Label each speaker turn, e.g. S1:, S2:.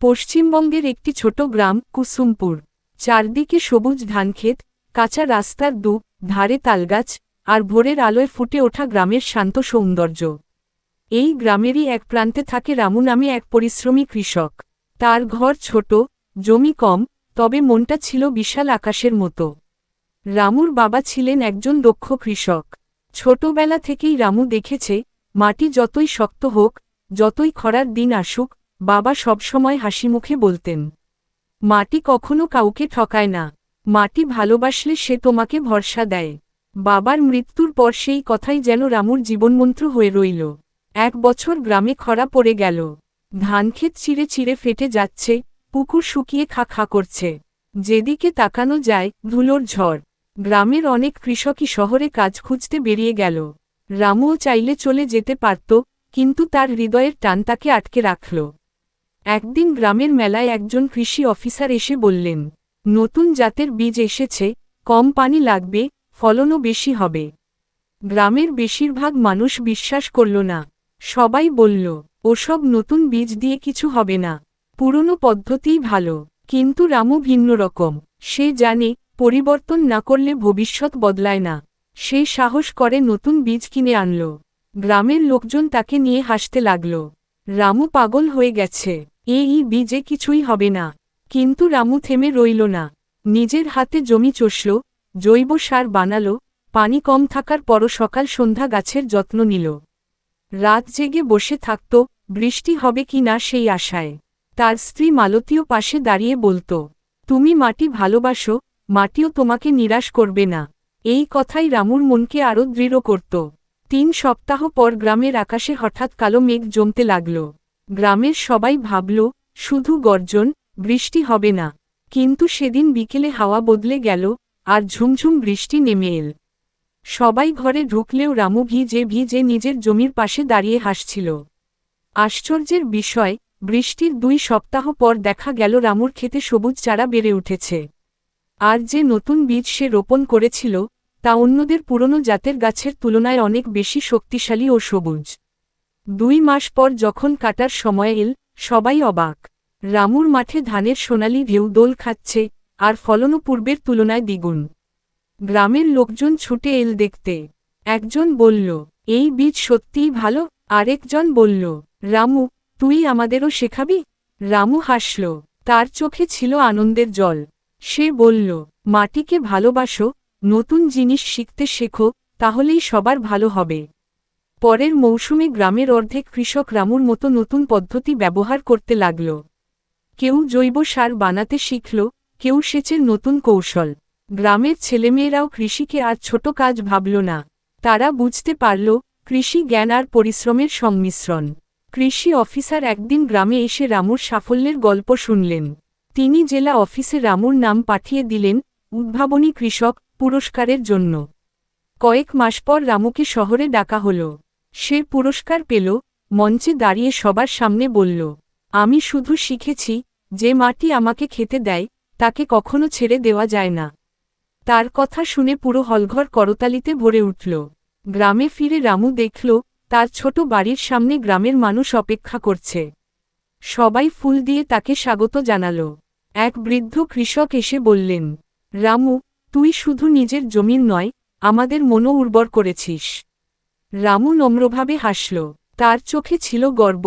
S1: পশ্চিমবঙ্গের একটি ছোট গ্রাম, কুসুমপুর। চারদিকে সবুজ ধানক্ষেত, কাঁচা রাস্তার দু, ধারে তালগাছ, আর ভোরের আলোয় ফুটে ওঠা গ্রামের শান্ত সৌন্দর্য। এই গ্রামেরই এক প্রান্তে থাকে রামু নামে এক পরিশ্রমী কৃষক। তার ঘর ছোট, জমি কম, তবে মনটা ছিল বিশাল আকাশের মতো। রামুর বাবা ছিলেন একজন দক্ষ কৃষক। ছোটবেলা থেকেই রামু দেখেছে, মাটি যতই শক্ত হোক, যতই খরার দিন আসুক বাবা সবসময় হাসিমুখে বলতেন, মাটি কখনো কাউকে ঠকায় না। মাটি ভালোবাসলে সে তোমাকে ভরসা দেয়। বাবার মৃত্যুর পর সেই কথাই যেন রামুর জীবনমন্ত্র হয়ে রইল। এক বছর গ্রামে খরা পড়ে গেল। ধানক্ষেত চিরে চিরে ফেটে যাচ্ছে, পুকুর শুকিয়ে খা খা করছে। যেদিকে তাকানো যায়, ধুলোর ঝড়। গ্রামের অনেক কৃষকই শহরে কাজ খুঁজতে বেরিয়ে গেল। রামুও চাইলে চলে যেতে পারত, কিন্তু তার হৃদয়ের টান তাকে আটকে রাখল। একদিন গ্রামের মেলায় একজন কৃষি অফিসার এসে বললেন, নতুন জাতের বীজ এসেছে, কম পানি লাগবে, ফলনও বেশি হবে। গ্রামের বেশিরভাগ মানুষ বিশ্বাস করল না। সবাই বলল, ওসব নতুন বীজ দিয়ে কিছু হবে না। পুরনো পদ্ধতিই ভালো, কিন্তু রামু ভিন্ন রকম। সে জানে, পরিবর্তন না করলে ভবিষ্যৎ বদলায় না। সে সাহস করে নতুন বীজ কিনে আনল। গ্রামের লোকজন তাকে নিয়ে হাসতে লাগল। রামু পাগল হয়ে গেছে। এই বীজে কিছুই হবে না। কিন্তু রামু থেমে রইল না। নিজের হাতে জমি চষল, জৈব সার বানাল, পানি কম থাকার পরও সকাল সন্ধ্যা গাছের যত্ন নিল। রাত জেগে বসে থাকত, বৃষ্টি হবে কি না সেই আশায়। তার স্ত্রী মালতীয় পাশে দাঁড়িয়ে বলত, তুমি মাটি ভালোবাসো, মাটিও তোমাকে নিরাশ করবে না। এই কথাই রামুর মনকে আরও দৃঢ় করত। তিন সপ্তাহ পর গ্রামের আকাশে হঠাৎ কালো মেঘ জমতে লাগল। গ্রামের সবাই ভাবল, শুধু গর্জন, বৃষ্টি হবে না। কিন্তু সেদিন বিকেলে হাওয়া বদলে গেল, আর ঝুমঝুম বৃষ্টি নেমে এল। সবাই ঘরে ঢুকলেও রামু ভিজে ভিজে নিজের জমির পাশে দাঁড়িয়ে হাসছিল। আশ্চর্যের বিষয়, বৃষ্টির দুই সপ্তাহ পর দেখা গেল রামুর ক্ষেতে সবুজ চারা বেড়ে উঠেছে। আর যে নতুন বীজ সে রোপণ করেছিল, তা অন্যদের পুরনো জাতের গাছের তুলনায় অনেক বেশি শক্তিশালী ও সবুজ। দুই মাস পর যখন কাটার সময় এল, সবাই অবাক। রামুর মাঠে ধানের সোনালি ঢেউ দোল খাচ্ছে, আর ফলনও পূর্বের তুলনায় দ্বিগুণ। গ্রামের লোকজন ছুটে এল দেখতে। একজন বলল, এই বীজ সত্যিই ভালো। আরেকজন বলল, রামু, তুই আমাদেরও শেখাবি? রামু হাসল, তার চোখে ছিল আনন্দের জল। সে বলল, মাটিকে ভালোবাসো, নতুন জিনিস শিখতে শেখো, তাহলেই সবার ভালো হবে। পরের মৌসুমে গ্রামের অর্ধেক কৃষক রামুর মতো নতুন পদ্ধতি ব্যবহার করতে লাগল। কেউ জৈব সার বানাতে শিখল, কেউ সেচের নতুন কৌশল। গ্রামের ছেলেমেয়েরাও কৃষিকে আর ছোট কাজ ভাবল না। তারা বুঝতে পারল, কৃষি জ্ঞান আর পরিশ্রমের সংমিশ্রণ। কৃষি অফিসার একদিন গ্রামে এসে রামুর সাফল্যের গল্প শুনলেন। তিনি জেলা অফিসে রামুর নাম পাঠিয়ে দিলেন, উদ্ভাবনী কৃষক পুরস্কারের জন্য। কয়েক মাস পর রামুকে শহরে ডাকা হল। সে পুরস্কার পেল, মঞ্চে দাঁড়িয়ে সবার সামনে বলল, আমি শুধু শিখেছি, যে মাটি আমাকে খেতে দেয়, তাকে কখনো ছেড়ে দেওয়া যায় না তার কথা শুনে পুরো হলঘর করতালিতে ভরে উঠল। গ্রামে ফিরে রামু দেখল, তার ছোট বাড়ির সামনে গ্রামের মানুষ অপেক্ষা করছে। সবাই ফুল দিয়ে তাকে স্বাগত জানাল। এক বৃদ্ধ কৃষক এসে বললেন, রামু, তুই শুধু নিজের জমির নয়, আমাদের মনও উর্বর করেছিস। রামু নম্রভাবে হাসল। তার চোখে ছিল গর্ব